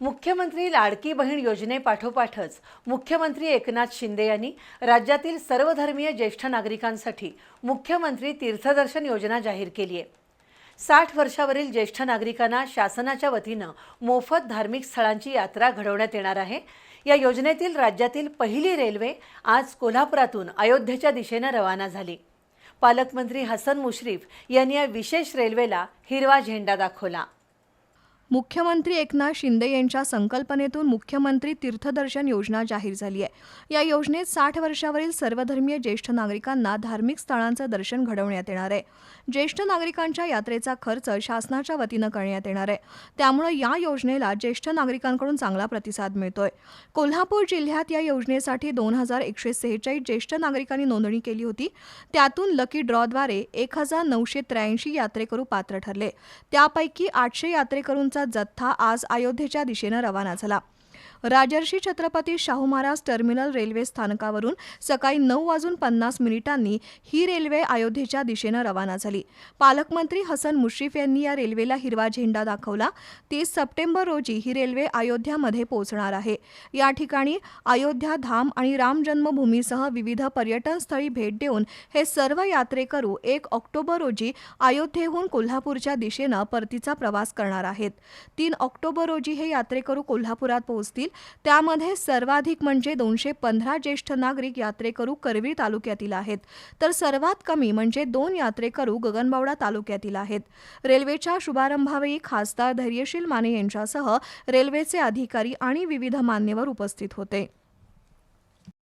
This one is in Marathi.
मुख्यमंत्री लाडकी बहीण योजनेपाठोपाठच मुख्यमंत्री एकनाथ शिंदे यांनी राज्यातील सर्वधर्मीय ज्येष्ठ नागरिकांसाठी मुख्यमंत्री तीर्थदर्शन योजना जाहीर केली आहे साठ वर्षावरील ज्येष्ठ नागरिकांना शासनाच्या वतीनं मोफत धार्मिक स्थळांची यात्रा घडवण्यात येणार आहे. या योजनेतील राज्यातील पहिली रेल्वे आज कोल्हापुरातून अयोध्येच्या दिशेनं रवाना झाली. पालकमंत्री हसन मुश्रीफ यांनी या विशेष रेल्वेला हिरवा झेंडा दाखवला. मुख्यमंत्री एकनाथ शिंदे यांच्या संकल्पनेतून मुख्यमंत्री तीर्थदर्शन योजना जाहीर झाली आहे. या योजनेत साठ वर्षावरील सर्वधर्मीय ज्येष्ठ नागरिकांना धार्मिक स्थळांचं दर्शन घडवण्यात येणार आहे. ज्येष्ठ नागरिकांच्या यात्रेचा खर्च शासनाच्या वतीनं करण्यात येणार आहे. त्यामुळे या योजनेला ज्येष्ठ नागरिकांकडून चांगला प्रतिसाद मिळतोय. कोल्हापूर जिल्ह्यात या योजनेसाठी दोन हजार एकशे सेहेचाळीस ज्येष्ठ नागरिकांनी नोंदणी केली होती. त्यातून लकी ड्रॉद्वारे एक हजार नऊशे त्र्याऐंशी यात्रेकरू पात्र ठरले. त्यापैकी आठशे यात्रेकरूंचा जथ्था आज अयोध्येच्या दिशेनं रवाना झाला. राजर्षी छत्रपती शाहू महाराज टर्मिनल रेल्वे स्थानकावरून सकाळी नऊ वाजून पन्नास मिनिटांनी ही रेल्वे अयोध्येच्या दिशेनं रवाना झाली. पालकमंत्री हसन मुश्रीफ यांनी या रेल्वेला हिरवा झेंडा दाखवला. तीस सप्टेंबर रोजी ही रेल्वे अयोध्यामध्ये पोहोचणार आहे. या ठिकाणी अयोध्या धाम आणि राम जन्मभूमीसह विविध पर्यटन स्थळी भेट देऊन हे सर्व यात्रेकरू एक ऑक्टोबर रोजी अयोध्येहून कोल्हापूरच्या दिशेनं परतीचा प्रवास करणार आहेत. तीन ऑक्टोबर रोजी हे यात्रेकरू कोल्हापुरात पोहोचतील. त्यामध्ये सर्वाधिक म्हणजे दोनशे पंधरा ज्येष्ठ नागरिक यात्रेकरू करवीर तालुक्यातील आहेत. तर सर्वात कमी म्हणजे दोन यात्रेकरू गगनबावडा तालुक्यातील आहेत. रेल्वेच्या शुभारंभावेळी खासदार धैर्यशील माने यांच्यासह रेल्वेचे अधिकारी आणि विविध मान्यवर उपस्थित होते.